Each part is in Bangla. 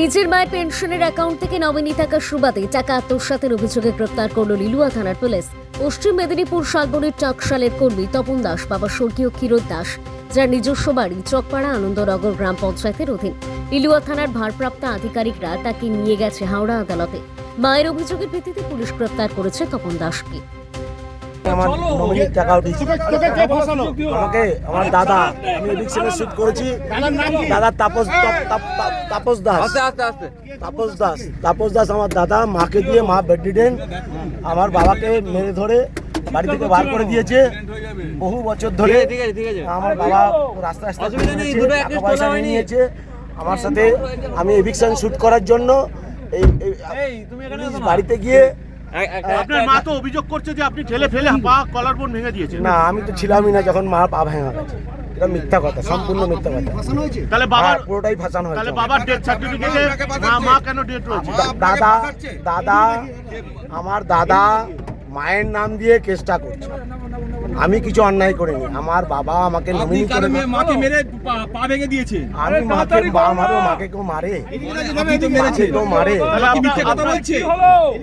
নিজের মায়ের পেনশনের অ্যাকাউন্ট থেকে নমিনি থাকা সুবাদে টাকা আত্মসাতের অভিযোগে গ্রেপ্তার করল লিলুয়া থানার পুলিশ। পশ্চিম মেদিনীপুর শালবনির টাকশালের কর্মী তপন দাস, বাবা স্বর্গীয় ক্ষীরোদ দাস, যার নিজস্ব বাড়ি চকপাড়া আনন্দনগর গ্রাম পঞ্চায়েতের অধীন। লিলুয়া থানার ভারপ্রাপ্ত আধিকারিকরা তাকে নিয়ে গেছে হাওড়া আদালতে। মায়ের অভিযোগের ভিত্তিতে পুলিশ গ্রেপ্তার করেছে তপন দাসকে। আমার নমিনির টাকা উঠেছে। আমাকে আমার দাদা আমি ইলেকশনে শুট করেছি। দাদা তাপস তাপ- তাপ- তাপ- তাপস দাস। আস্তে আস্তে আস্তে। তাপস দাস। তাপস দাস আমার দাদা মাকে দিয়ে মা বেডরিডেন আমার বাবাকে মেরে ধরে বাড়ি থেকে বার করে দিয়েছে। বহু বছর ধরে ঠিক আছে ঠিক আছে আমার বাবা রাস্তা রাস্তা টাকা পয়সা নিয়েছে। আমার সাথে আমি এভিকশন শুট করার জন্য এই বাড়িতে গিয়ে আপনার মা তো অভিযোগ করছে যে আপনি ঠেলে ফেলে পা কলার বোন ভেঙে দিয়েছেন। না আমি তো ছিলামই না যখন মা পা ভেঙা গেছে। এটা মিথ্যা কথা সম্পূর্ণ মিথ্যা কথা। তাহলে বাবার হ্যাঁ, পুরোটাই ফাঁসানো তাহলে হয়েছে বাবার ডেথ সার্টিফিকেটে মা মা কেন ডেট রয়েছে? দাদা দাদা আমার দাদা মায়ের নাম দিয়ে কেসটা করছে। আমি কিছু অন্যায় করিনি। আমার বাবা আমাকে নমিনি করে মাকে মেরে পা- ভেঙে দিয়েছে? আমি মাকে মা মারো মাকে কেউ মারে? কেউ মারে? কি মিথ্যে কথা বলছে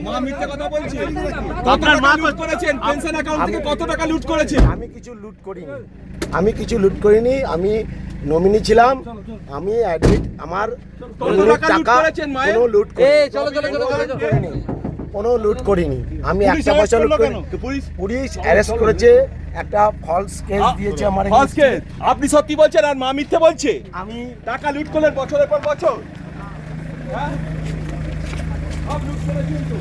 মা মিথ্যে কথা বলছে। কত আপনার টাকা মা লুট করেছেন? পেনশন অ্যাকাউন্ট থেকে কত টাকা লুট করেছে আমি কিছু লুট করিনি। আমি কিছু লুট করিনি। আমি নমিনি ছিলাম। আমি অ্যাডমিট আমার টাকা লুট টাকা করেছেন মায়ের? কোনো লুট এই, করিনি। কোনো লুট করিনি। আমি পুলিশ একটা পয়সা লুট করিনি। পুলিশ? অ্যারেস্ট করেছে একটা ফলস কেস দিয়েছে আমার আজকে আপনি সত্যি বলছেন আর মা মিথ্যে বলছে? আমি টাকা লুট করলেন বছরের পর বছর। হ্যাঁ? সব লুট করেছেন তো।